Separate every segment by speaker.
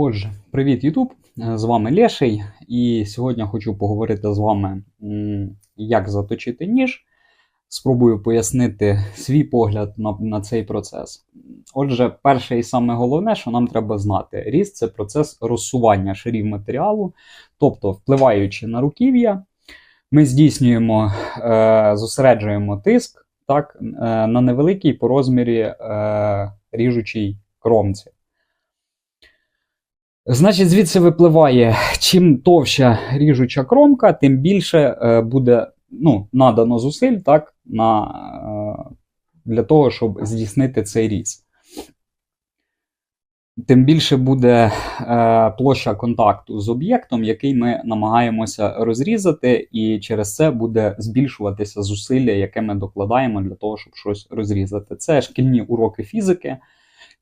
Speaker 1: Отже, привіт, Ютуб! З вами Леший, і сьогодні хочу поговорити з вами, як заточити ніж. Спробую пояснити свій погляд на, на цей процес. Отже, перше і саме головне, що нам треба знати: ріст це процес розсування шарів матеріалу, тобто, впливаючи на руків'я, ми здійснюємо, е, зосереджуємо тиск так, е, на невеликій по розмірі е, ріжучій кромці. Значить, звідси випливає, чим товща ріжуча кромка, тим більше е, буде ну, надано зусиль так, на, е, для того, щоб здійснити цей різ. Тим більше буде е, площа контакту з об'єктом, який ми намагаємося розрізати, і через це буде збільшуватися зусилля, яке ми докладаємо для того, щоб щось розрізати. Це шкільні уроки фізики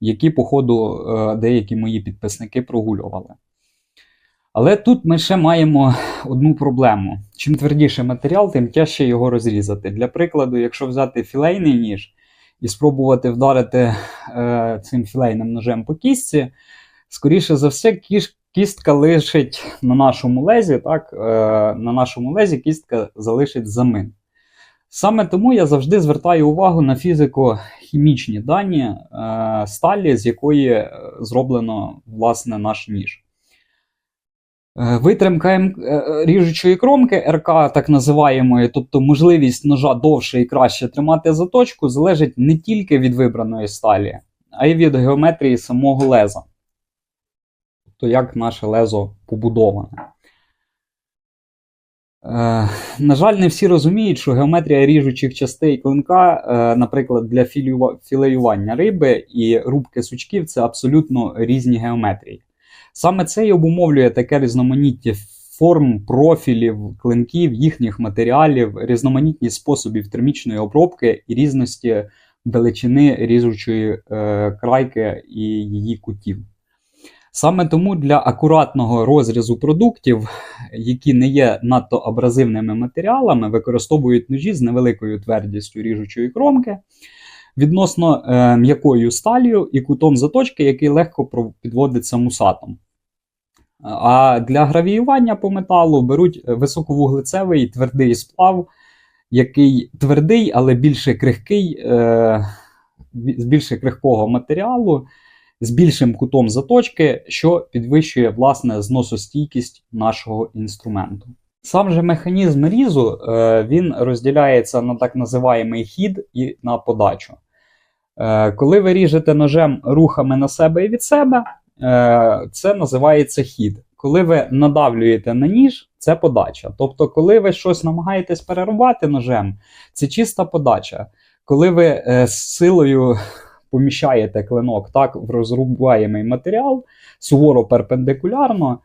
Speaker 1: які, по ходу, е, деякі мої підписники прогулювали. Але тут ми ще маємо одну проблему. Чим твердіше матеріал, тим тяжче його розрізати. Для прикладу, якщо взяти філейний ніж і спробувати вдарити е, цим філейним ножем по кістці, скоріше за все, кіш, кістка лишить на нашому лезі, так, е, на нашому лезі кістка залишить замин. Саме тому я завжди звертаю увагу на фізико-хімічні дані е, сталі, з якої е, зроблено власне наш ніж. Е, витримка ріжучої кромки РК, так називаємої, тобто можливість ножа довше і краще тримати заточку, залежить не тільки від вибраної сталі, а й від геометрії самого леза. Тобто, як наше лезо побудоване. Е, на жаль, не всі розуміють, що геометрія ріжучих частей клинка, е, наприклад, для філеювання риби і рубки сучків це абсолютно різні геометрії. Саме це й обумовлює таке різноманіття форм, профілів, клинків, їхніх матеріалів, різноманітність способів термічної обробки і різності величини ріжучої е, крайки і її кутів. Саме тому для акуратного розрізу продуктів, які не є надто абразивними матеріалами, використовують ножі з невеликою твердістю ріжучої кромки, відносно е, м'якою сталію і кутом заточки, який легко підводиться мусатом. А для гравіювання по металу беруть високовуглецевий твердий сплав, який твердий, але більше крихкий, е, більше крихкого матеріалу з більшим кутом заточки, що підвищує власне зносостійкість нашого інструменту. Сам же механізм різу е, він розділяється на так називаємий хід і на подачу. Е, коли ви ріжете ножем рухами на себе і від себе, е, це називається хід. Коли ви надавлюєте на ніж, це подача. Тобто, коли ви щось намагаєтесь перерубати ножем, це чиста подача. Коли ви з силою поміщаєте клинок так в розрубаємий матеріал суворо перпендикулярно.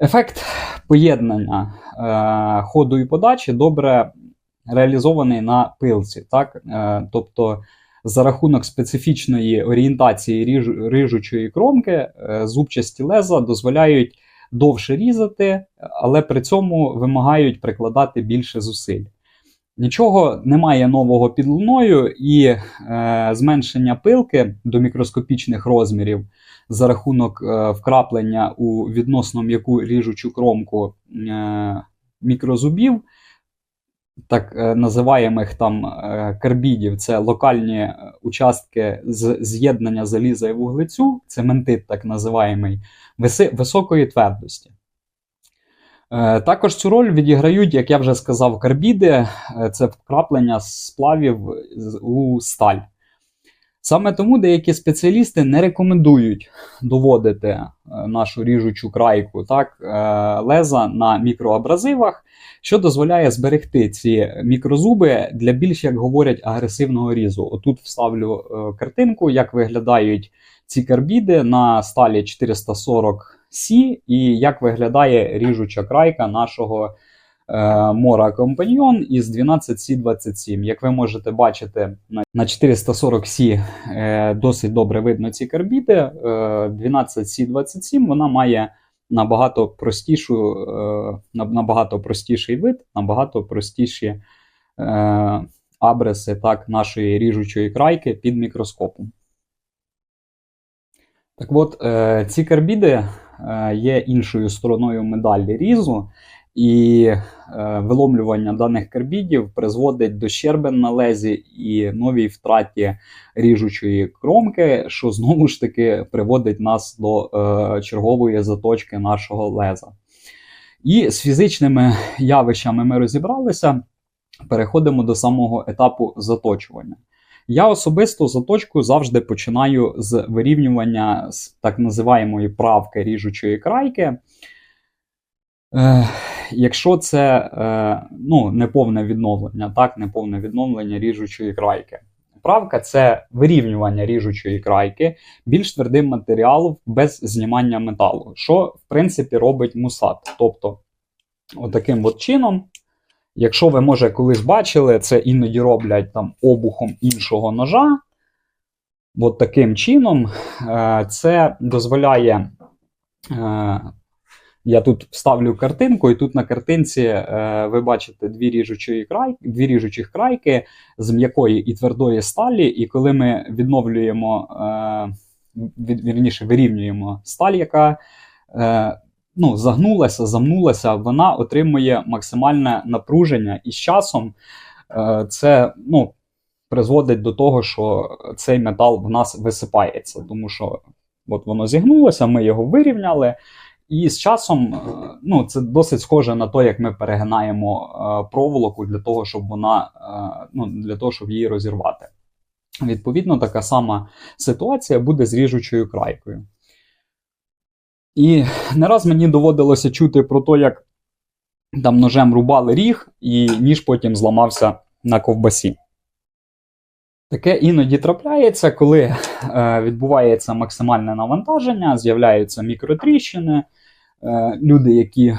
Speaker 1: Ефект поєднання е, ходу і подачі добре реалізований на пилці. Так? Е, тобто, за рахунок специфічної орієнтації ріж, рижучої кромки, е, зубчасті леза дозволяють довше різати, але при цьому вимагають прикладати більше зусиль. Нічого немає нового під луною, і е, зменшення пилки до мікроскопічних розмірів за рахунок е, вкраплення у відносно м'яку ріжучу кромку е, мікрозубів, так е, називаємих там е, карбідів, це локальні участки з з'єднання заліза і вуглецю, цементит так називаємий, високої твердості. Е, також цю роль відіграють, як я вже сказав, карбіди, е, це вкраплення сплавів у сталь. Саме тому деякі спеціалісти не рекомендують доводити е, нашу ріжучу крайку так, леза на мікроабразивах, що дозволяє зберегти ці мікрозуби для більш, як говорять, агресивного різу. Отут вставлю картинку, як виглядають ці карбіди на сталі 440 Сі, і як виглядає ріжуча крайка нашого е, Мора Компаньйон із 12C27. Як ви можете бачити, на 440C е, досить добре видно ці карбіди. Е, 12C27 вона має набагато простішу, е, набагато простіший вид, набагато простіші абреси так, нашої ріжучої крайки під мікроскопом. Так от, ці карбіди є іншою стороною медалі різу, і е, виломлювання даних карбідів призводить до щербин на лезі і новій втраті ріжучої кромки, що знову ж таки приводить нас до е, чергової заточки нашого леза. І з фізичними явищами ми розібралися. Переходимо до самого етапу заточування. Я особисто заточку завжди починаю з вирівнювання з так називаємої правки ріжучої крайки. Е, Якщо це е, ну, неповне відновлення, так, неповне відновлення ріжучої крайки. Правка це вирівнювання ріжучої крайки більш твердим матеріалом без знімання металу, що в принципі робить мусат. Тобто, отаким от чином. Якщо ви, може, колись бачили, це іноді роблять там обухом іншого ножа. От таким чином, е, це дозволяє. Е, я тут вставлю картинку, і тут на картинці е, ви бачите дві ріжучі крайки, дві ріжучих крайки з м'якої і твердої сталі. І коли ми відновлюємо, вірніше, вирівнюємо сталь, яка ну, загнулася, замнулася, вона отримує максимальне напруження, і з часом е, це ну, призводить до того, що цей метал в нас висипається, тому що от воно зігнулося, ми його вирівняли. І з часом е, ну, це досить схоже на те, як ми перегинаємо е, проволоку для того, щоб вона ну, для того, щоб її розірвати. Відповідно, така сама ситуація буде з ріжучою крайкою. І не раз мені доводилося чути про те, як там ножем рубали ріг, і ніж потім зламався на ковбасі. Таке іноді трапляється, коли е, відбувається максимальне навантаження, з'являються мікротріщини. Е, люди, які е,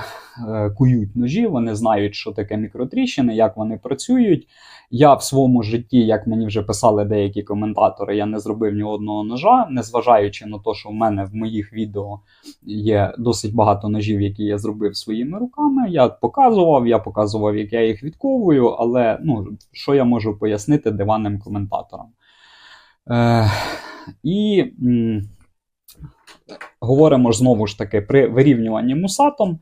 Speaker 1: кують ножі, вони знають, що таке мікротріщини, як вони працюють. Я в своєму житті, як мені вже писали деякі коментатори, я не зробив ні одного ножа, незважаючи на те, що в мене в моїх відео є досить багато ножів, які я зробив своїми руками. Я показував, я показував, як я їх відковую, але ну, що я можу пояснити диванним коментаторам. Е, І говоримо ж знову ж таки при вирівнюванні мусатом.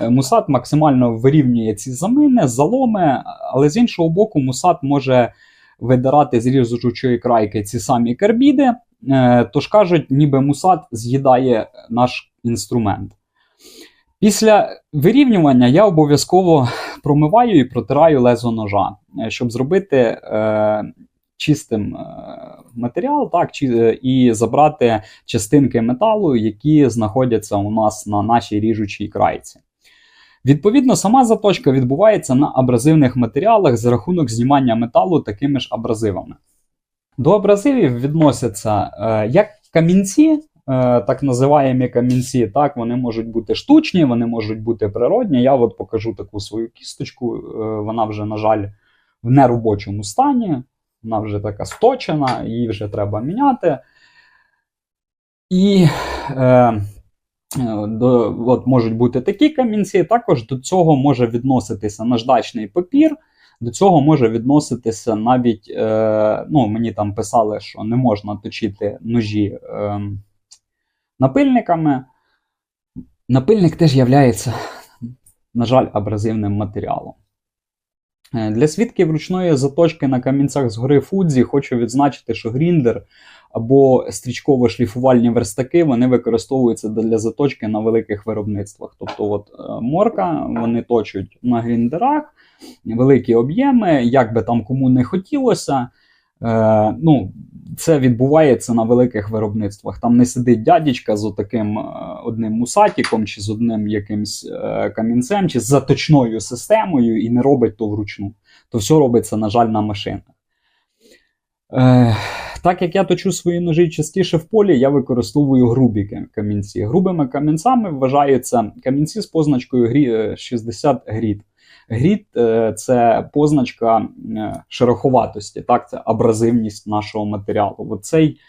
Speaker 1: Е, мусат максимально вирівнює ці замини, заломи, але з іншого боку, мусат може видирати з ріжучої крайки ці самі карбіди. Е, тож кажуть, ніби мусат з'їдає наш інструмент. Після вирівнювання я обов'язково промиваю і протираю лезо ножа, е, щоб зробити чистим е, матеріал, так, е, і забрати частинки металу, які знаходяться у нас на нашій ріжучій крайці. Відповідно, сама заточка відбувається на абразивних матеріалах за рахунок знімання металу такими ж абразивами. До абразивів відносяться е, як камінці, е, так називаємо камінці, так, вони можуть бути штучні, вони можуть бути природні. Я от покажу таку свою кісточку, е, вона вже, на жаль, в неробочому стані вона вже така сточена, її вже треба міняти. І е, до, от можуть бути такі камінці, також до цього може відноситися наждачний папір, до цього може відноситися навіть, е, ну, мені там писали, що не можна точити ножі е, напильниками. Напильник теж є, на жаль, абразивним матеріалом. Е, для свідків ручної заточки на камінцях з гори Фудзі хочу відзначити, що гріндер або стрічково-шліфувальні верстаки вони використовуються для заточки на великих виробництвах. Тобто, от е, морка вони точать на гріндерах великі об'єми, як би там кому не хотілося. Е, ну, Це відбувається на великих виробництвах. Там не сидить дядечка з таким е, одним мусатіком, чи з одним якимсь е, камінцем, чи з заточною системою і не робить то вручну. То все робиться, на жаль, на машинах. Е, так як я точу свої ножі частіше в полі, я використовую грубі камінці. Грубими камінцями вважаються камінці з позначкою 60 грід. Гріт е, це позначка е, шероховатості, так, це абразивність нашого матеріалу. Оцей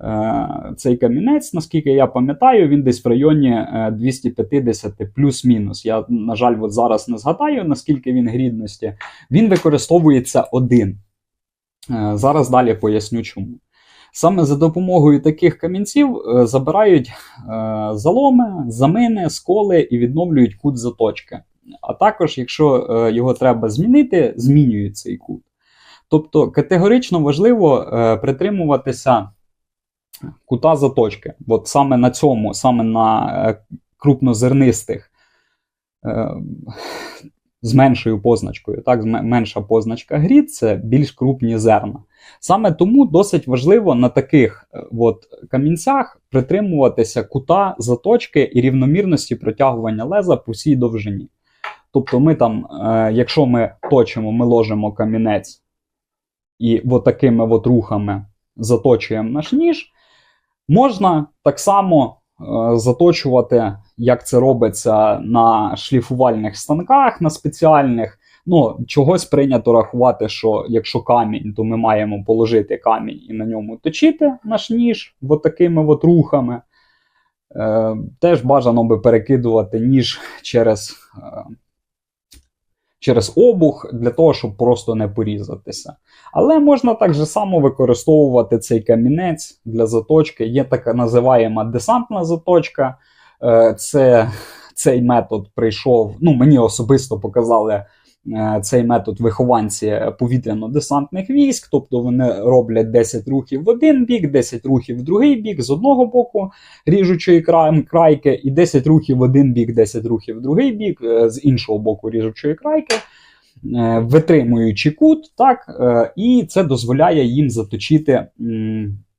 Speaker 1: е, цей камінець, наскільки я пам'ятаю, він десь в районі 250 плюс-мінус. Я, на жаль, от зараз не згадаю, наскільки він грідності. Він використовується один. Зараз далі поясню чому. Саме за допомогою таких камінців забирають заломи, замини, сколи і відновлюють кут заточки. А також, якщо е, його треба змінити, змінюють цей кут. Тобто категорично важливо е, притримуватися кута заточки. От саме на цьому, саме на е, крупнозернистих з меншою позначкою. Так, менша позначка грід це більш крупні зерна. Саме тому досить важливо на таких от, камінцях притримуватися кута заточки і рівномірності протягування леза по всій довжині. Тобто, ми там, е, якщо ми точимо, ми ложимо камінець і от такими от рухами заточуємо наш ніж, можна так само е, заточувати, як це робиться на шліфувальних станках, на спеціальних. Ну, чогось прийнято рахувати, що якщо камінь, то ми маємо положити камінь і на ньому точити наш ніж от такими от рухами. Е, теж бажано би перекидувати ніж через, е, через обух для того, щоб просто не порізатися. Але можна так же само використовувати цей камінець для заточки. Є така називаєма десантна заточка. Е, Це цей метод прийшов. Ну, мені особисто показали цей метод вихованці повітряно-десантних військ. Тобто вони роблять 10 рухів в один бік, 10 рухів в другий бік з одного боку ріжучої кра- крайки, і 10 рухів в один бік, 10 рухів в другий бік, е, з іншого боку ріжучої крайки е, витримуючи кут, так, е, і це дозволяє їм заточити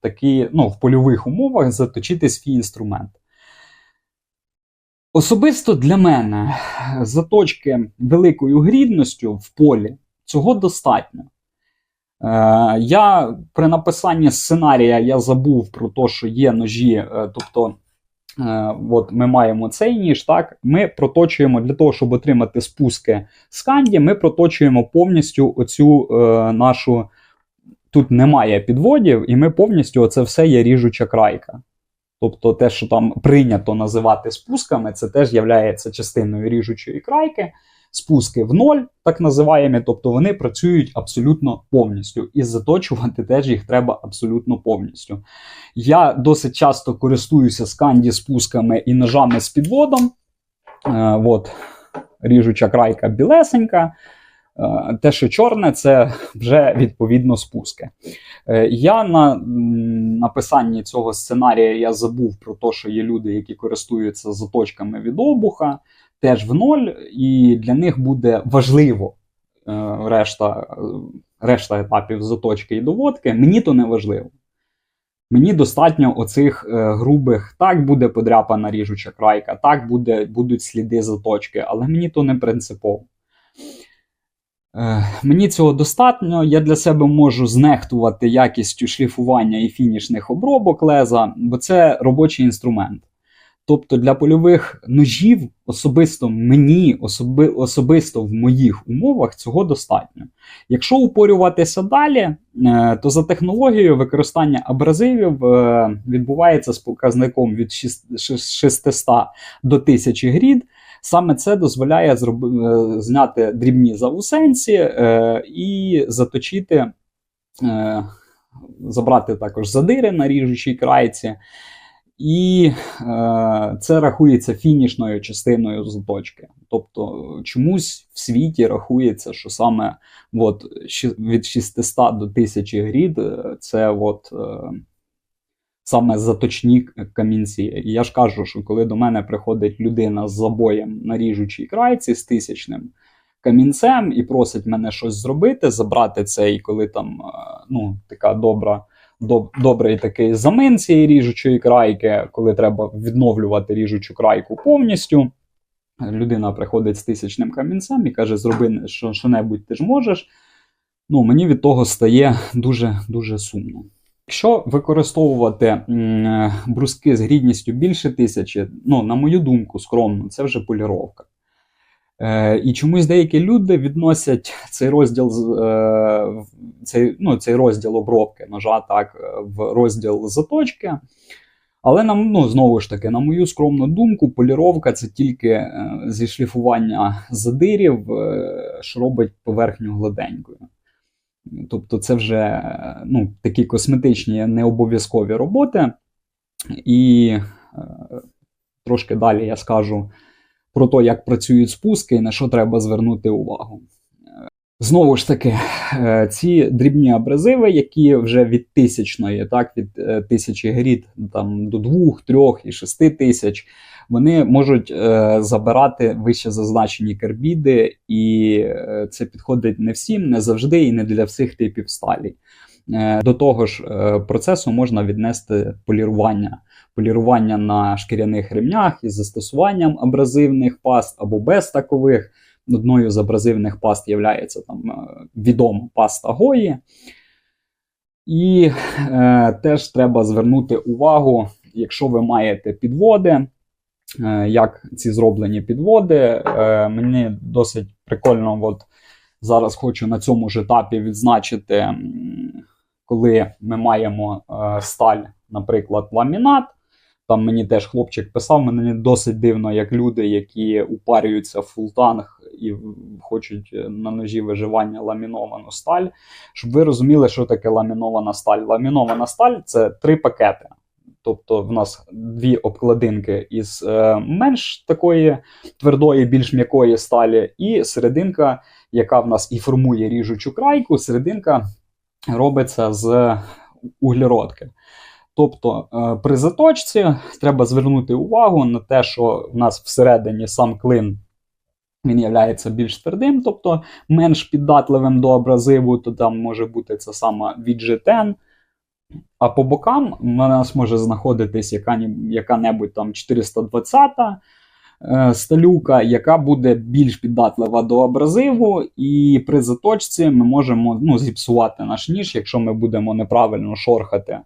Speaker 1: такі, ну, в польових умовах заточити свій інструмент. Особисто для мене заточки великою грідністю в полі цього достатньо. Е, я при написанні сценарія я забув про те, що є ножі, е, тобто е, от ми маємо цей ніж, так, ми проточуємо для того, щоб отримати спуски з канді, ми проточуємо повністю оцю е, нашу. Тут немає підводів, і ми повністю оце все є ріжуча крайка. Тобто те, що там прийнято називати спусками, це теж є частиною ріжучої крайки. Спуски в ноль, так називаємо, тобто вони працюють абсолютно повністю. І заточувати теж їх треба абсолютно повністю. Я досить часто користуюся сканді спусками і ножами з підводом. Е, от, ріжуча крайка білесенька. Е, Те, що чорне, це вже відповідно спуски. Е, Я на написанні цього сценарія я забув про те, що є люди, які користуються заточками від обуха, теж в ноль, і для них буде важливо е, решта, решта етапів заточки і доводки. Мені то не важливо. Мені достатньо оцих е, грубих, так буде подряпана ріжуча крайка, так буде, будуть сліди заточки, але мені то не принципово. Е, Мені цього достатньо. Я для себе можу знехтувати якістю шліфування і фінішних обробок леза, бо це робочий інструмент. Тобто для польових ножів особисто мені, особи, особисто в моїх умовах цього достатньо. Якщо упорюватися далі, е, то за технологією використання абразивів е, відбувається з показником від 600 до 1000 грід. Саме це дозволяє зроби, е, зняти дрібні заусенці е, і заточити, е, забрати також задири на ріжучій крайці. І е, це рахується фінішною частиною заточки. Тобто чомусь в світі рахується, що саме от, від 600 до 1000 грід е, це от, е, саме заточні камінці. І я ж кажу, що коли до мене приходить людина з забоєм на ріжучій крайці з тисячним камінцем і просить мене щось зробити, забрати цей, коли там е, ну, така добра. Добрий такий замин цієї ріжучої крайки, коли треба відновлювати ріжучу крайку повністю. Людина приходить з тисячним камінцем і каже: зроби що, що-небудь ти ж можеш. Ну, мені від того стає дуже дуже сумно. Якщо використовувати бруски з грідністю більше тисячі, ну, на мою думку, скромно, це вже поліровка. Е, і чомусь деякі люди відносять цей розділ е, цей, ну, цей розділ обробки ножа так, е, в розділ заточки. Але нам, ну, знову ж таки, на мою скромну думку, поліровка це тільки е, зі шліфування задирів, е, що робить поверхню гладенькою. Тобто, це вже ну, такі косметичні необов'язкові роботи. І е, трошки далі я скажу про те, як працюють спуски і на що треба звернути увагу. Е, Знову ж таки, е, ці дрібні абразиви, які вже від тисячної, так, від тисячі гріт там, до двох, трьох і шести тисяч, вони можуть е, забирати вище зазначені карбіди, і е, це підходить не всім, не завжди і не для всіх типів сталі. Е, До того ж, е, процесу можна віднести полірування. Полірування на шкіряних ремнях із застосуванням абразивних паст або без такових. Одною з абразивних паст є там е, відома паста Гої. І е, теж треба звернути увагу, якщо ви маєте підводи, як ці зроблені підводи. Е, мені досить прикольно, от зараз хочу на цьому ж етапі відзначити, коли ми маємо е, сталь, наприклад, ламінат. Там мені теж хлопчик писав, мені досить дивно, як люди, які упарюються в фултанг і хочуть е, на ножі виживання ламіновану сталь, щоб ви розуміли, що таке ламінована сталь. Ламінована сталь це три пакети. Тобто в нас дві обкладинки із е, менш такої твердої, більш м'якої сталі, і серединка, яка в нас і формує ріжучу крайку, серединка робиться з углеродки. Тобто е, при заточці треба звернути увагу на те, що в нас всередині сам клин він є більш твердим, тобто менш піддатливим до абразиву, то там може бути це саме VG10. А по бокам в нас може знаходитись яка, яка-небудь там 420 е, сталюка, яка буде більш піддатлива до абразиву, і при заточці ми можемо ну, зіпсувати наш ніж, якщо ми будемо неправильно шорхати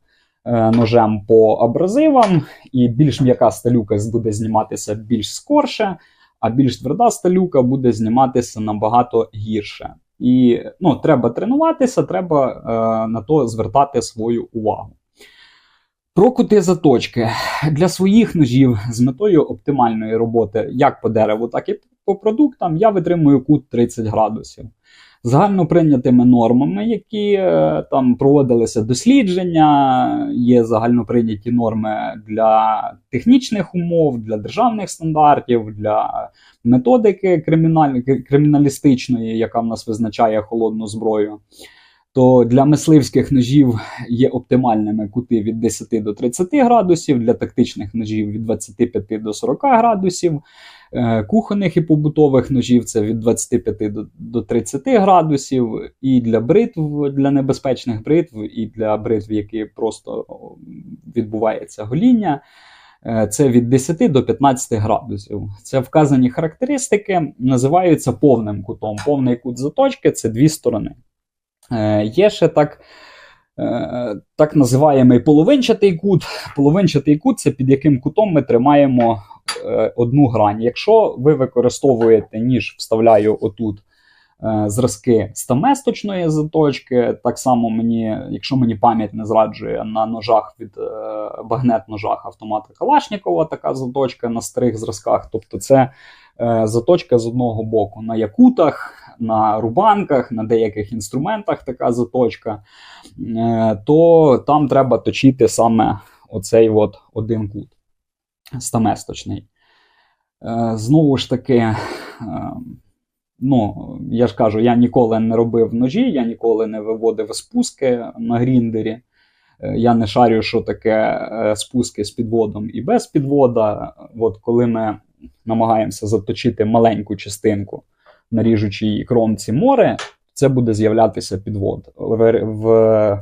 Speaker 1: е, ножем по абразивам, і більш м'яка сталюка буде зніматися більш скорше, а більш тверда сталюка буде зніматися набагато гірше. І ну, треба тренуватися, треба е, на то звертати свою увагу. Про кути заточки для своїх ножів з метою оптимальної роботи як по дереву, так і по продуктам я витримую кут 30 градусів. Загально прийнятими нормами, які е, там проводилися дослідження, є загально прийняті норми для технічних умов, для державних стандартів, для методики криміналь... криміналістичної, яка в нас визначає холодну зброю. То для мисливських ножів є оптимальними кути від 10 до 30 градусів, для тактичних ножів від 25 до 40 градусів, е, кухонних і побутових ножів це від 25 до, до 30 градусів, і для бритв, для небезпечних бритв, і для бритв, які просто відбувається гоління. е, Це від 10 до 15 градусів. Це вказані характеристики називаються повним кутом. Повний кут заточки це дві сторони. Е, Є ще так, е, так називаємий половинчатий кут. Половинчатий кут це під яким кутом ми тримаємо е, одну грань. Якщо ви використовуєте ніж, вставляю отут зразки стаместочної заточки, так само мені, якщо мені пам'ять не зраджує на ножах від е, багнет-ножах автомата Калашнікова, така заточка на старих зразках. Тобто це заточка з одного боку на якутах, на рубанках, на деяких інструментах така заточка, е, то там треба точити саме оцей от один кут стаместочний. Е, Знову ж таки, е, ну, я ж кажу, я ніколи не робив ножі, я ніколи не виводив спуски на гріндері. Я не шарю, що таке спуски з підводом і без підвода. От коли ми намагаємося заточити маленьку частинку на ріжучій кромці море, це буде з'являтися підвод. В,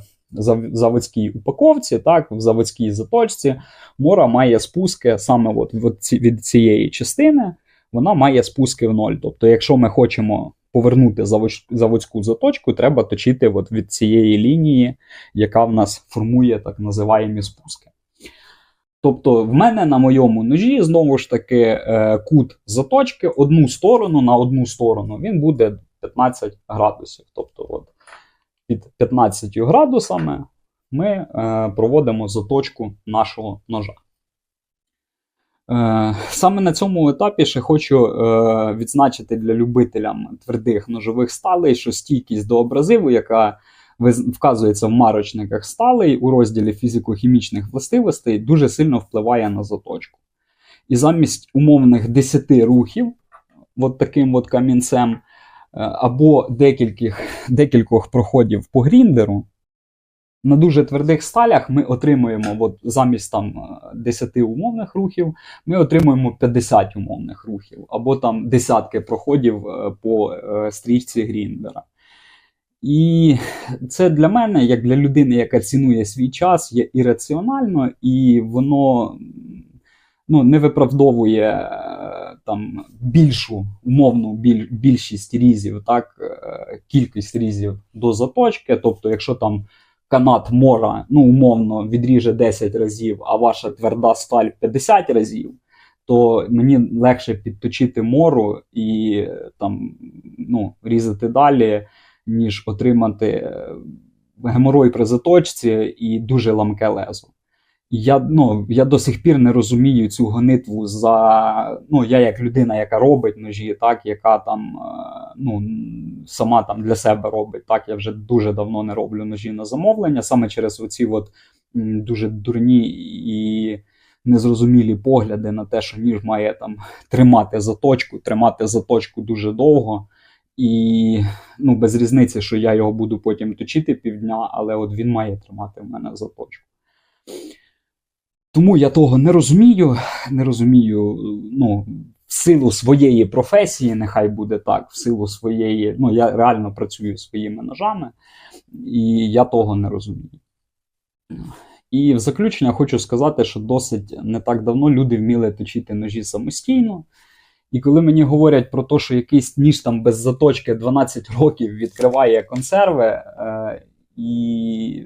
Speaker 1: заводській упаковці, так, в заводській заточці, мора має спуски саме от від цієї частини, вона має спуски в ноль. Тобто, якщо ми хочемо повернути заводську заточку, треба точити от від цієї лінії, яка в нас формує так називаємо спуски. Тобто, в мене на моєму ножі знову ж таки е, кут заточки одну сторону на одну сторону він буде 15 градусів. Тобто, от, під 15 градусами ми е, проводимо заточку нашого ножа. Е, саме на цьому етапі ще хочу відзначити для любителям твердих ножових сталей, що стійкість до абразиву, яка вказується в марочниках сталей у розділі фізико-хімічних властивостей, дуже сильно впливає на заточку. І замість умовних 10 рухів, от таким от камінцем, е, або декількох, декількох проходів по гріндеру, на дуже твердих сталях ми отримуємо от замість там е, 10 умовних рухів, ми отримуємо 50 умовних рухів, або там десятки проходів е, по е, стрічці гріндера. І це для мене, як для людини, яка цінує свій час, є ірраціонально, і воно ну, не виправдовує е, там більшу умовну біль, більшість різів, так, е, кількість різів до заточки. Тобто, якщо там канат мора, ну, умовно, відріже 10 разів, а ваша тверда сталь 50 разів, то мені легше підточити мору і там ну, різати далі, ніж отримати е, геморой при заточці і дуже ламке лезо. Я, ну, я до сих пір не розумію цю гонитву за. Ну, я як людина, яка робить ножі, так, яка там е, ну, сама там для себе робить. Так, я вже дуже давно не роблю ножі на замовлення, саме через оці от дуже дурні і незрозумілі погляди на те, що ніж має там тримати заточку, тримати заточку дуже довго. І ну, без різниці, що я його буду потім точити півдня, але от він має тримати в мене заточку. Тому я того не розумію, не розумію, ну, в силу своєї професії, нехай буде так, в силу своєї, ну, я реально працюю своїми ножами, і я того не розумію. І в заключення хочу сказати, що досить не так давно люди вміли точити ножі самостійно. І коли мені говорять про те, що якийсь ніж там без заточки 12 років відкриває консерви е, і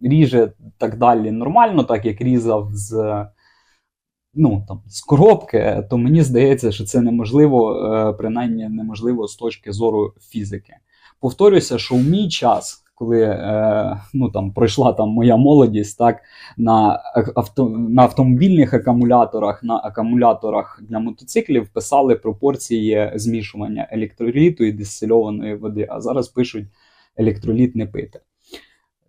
Speaker 1: ріже так далі нормально, так як різав з, ну, там, з коробки, то мені здається, що це неможливо, е, принаймні неможливо з точки зору фізики. Повторюся, що в мій час. Коли е, ну, там, пройшла там моя молодість, так, на, авто, на автомобільних акумуляторах, на акумуляторах для мотоциклів писали пропорції змішування електроліту і дистильованої води, а зараз пишуть електроліт не пити.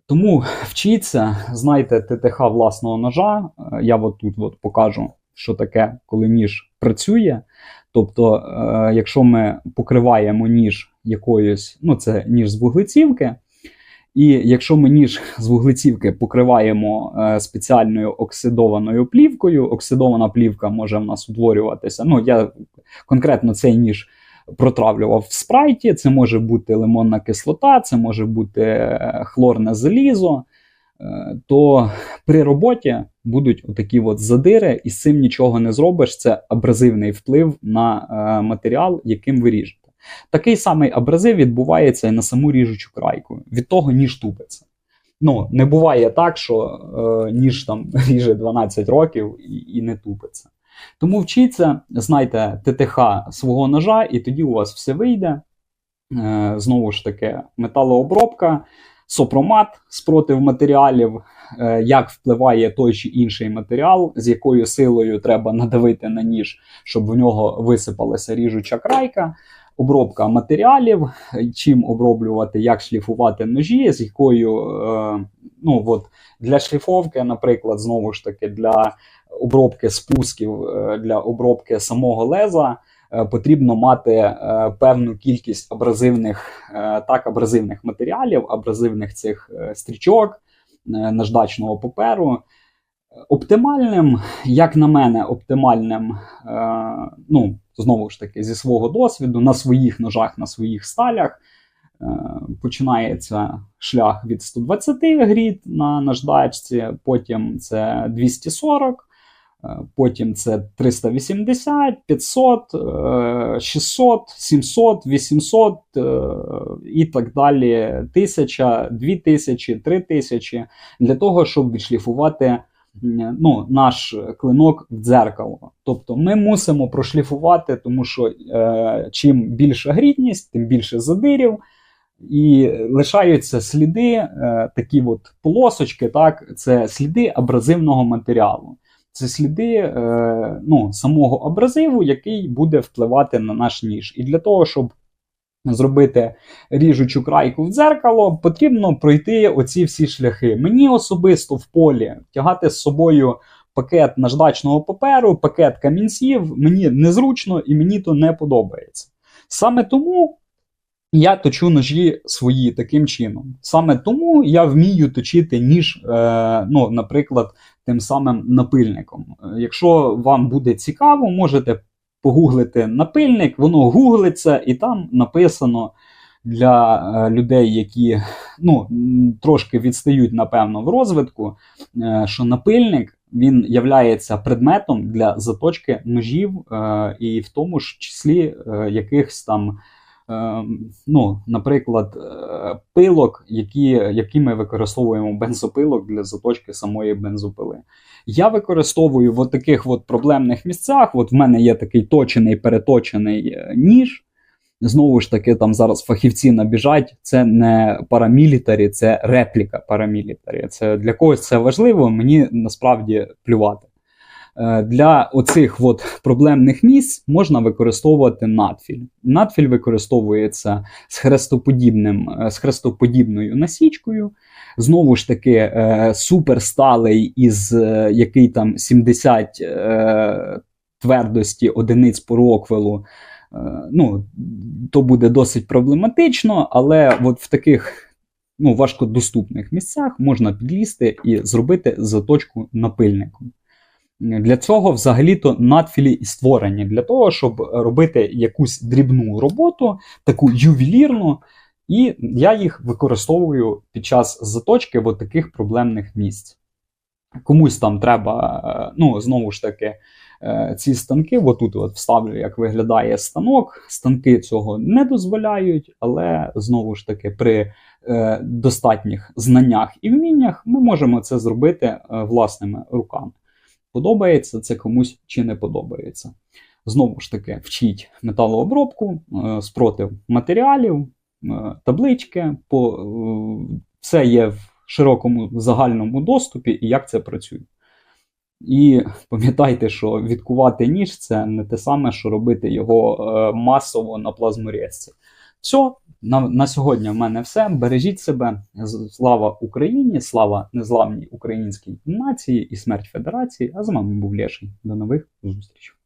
Speaker 1: Тому вчіться, знайте ТТХ власного ножа. Е, Я от тут от покажу, що таке, коли ніж працює. Тобто, е, якщо ми покриваємо ніж якоюсь, ну це ніж з вуглецівки. І якщо ми ніж з вуглецівки покриваємо е, спеціальною оксидованою плівкою, оксидована плівка може в нас утворюватися. Ну, я конкретно цей ніж протравлював в спрайті, це може бути лимонна кислота, це може бути е, хлорне залізо. Е, то при роботі будуть отакі от задири, і з цим нічого не зробиш. Це абразивний вплив на матеріал, яким ви. Такий самий абразив відбувається і на саму ріжучу крайку. Від того ніж тупиться. Ну, не буває так, що е, ніж там ріже 12 років і, і не тупиться. Тому вчіться, знайте ТТХ свого ножа, і тоді у вас все вийде. Е, знову ж таки, металообробка, сопромат, спротив матеріалів, е, як впливає той чи інший матеріал, з якою силою треба надавити на ніж, щоб в нього висипалася ріжуча крайка обробка матеріалів, чим оброблювати, як шліфувати ножі, з якою е, ну от для шліфовки, наприклад, знову ж таки, для обробки спусків, е, для обробки самого леза. е, Потрібно мати е, певну кількість абразивних е, так, абразивних матеріалів, абразивних цих е, стрічок, е, наждачного паперу. Оптимальним, як на мене, оптимальним, е, ну, знову ж таки, зі свого досвіду, на своїх ножах, на своїх сталях, е, починається шлях від 120 гріт на наждачці, потім це 240, е, потім це 380, 500, е, 600, 700, 800 е, і так далі. 1000, 2000, 3000 для того, щоб відшліфувати ну, наш клинок в дзеркало. Тобто ми мусимо прошліфувати, тому що е, чим більша грітність, тим більше задирів. І лишаються сліди, е, такі от полосочки, так, це сліди абразивного матеріалу. Це сліди е, ну, самого абразиву, який буде впливати на наш ніж. І для того, щоб зробити ріжучу крайку в дзеркало, потрібно пройти оці всі шляхи. Мені особисто в полі тягати з собою пакет наждачного паперу, пакет камінців, мені незручно і мені то не подобається. Саме тому я точу ножі свої таким чином. Саме тому я вмію точити ніж, е, ну, наприклад, тим самим напильником. Е, Якщо вам буде цікаво, можете погуглити напильник, воно гуглиться, і там написано для е, людей, які ну, трошки відстають, напевно, в розвитку, е, що напильник він являється предметом для заточки ножів, е, і в тому ж числі якихось там. Е, Ну, наприклад, е, пилок, які, які ми використовуємо бензопилок для заточки самої бензопили. Я використовую в таких от проблемних місцях. От в мене є такий точений, переточений е, ніж. Знову ж таки, там зараз фахівці набіжать. Це не парамілітарі, це репліка парамілітарі. Це для когось це важливо, мені насправді плювати. Е, Для оцих от проблемних місць можна використовувати надфіль. Надфіль використовується з хрестоподібним, е, з хрестоподібною насічкою. Знову ж таки, е, суперсталий із який там 70 е, твердості одиниць по роквелу. Ну, то буде досить проблематично, але от в таких ну, важкодоступних місцях можна підлізти і зробити заточку напильником. Для цього взагалі-то надфілі і створені для того, щоб робити якусь дрібну роботу, таку ювелірну, і я їх використовую під час заточки в таких проблемних місць. Комусь там треба, е, ну, знову ж таки, е, ці станки, отут от вставлю, як виглядає станок. Станки цього не дозволяють, але знову ж таки, при е, достатніх знаннях і вміннях ми можемо це зробити власними руками. Подобається це комусь чи не подобається. Знову ж таки, вчіть металообробку, е, спротив матеріалів, е, таблички, по, е, все є в широкому загальному доступі і як це працює. І пам'ятайте, що відкувати ніж це не те саме, що робити його масово на плазморезці. Все, на, на сьогодні в мене все. Бережіть себе. Слава Україні, слава незламній українській нації і смерть Федерації. А з вами був Леший. До нових зустрічей.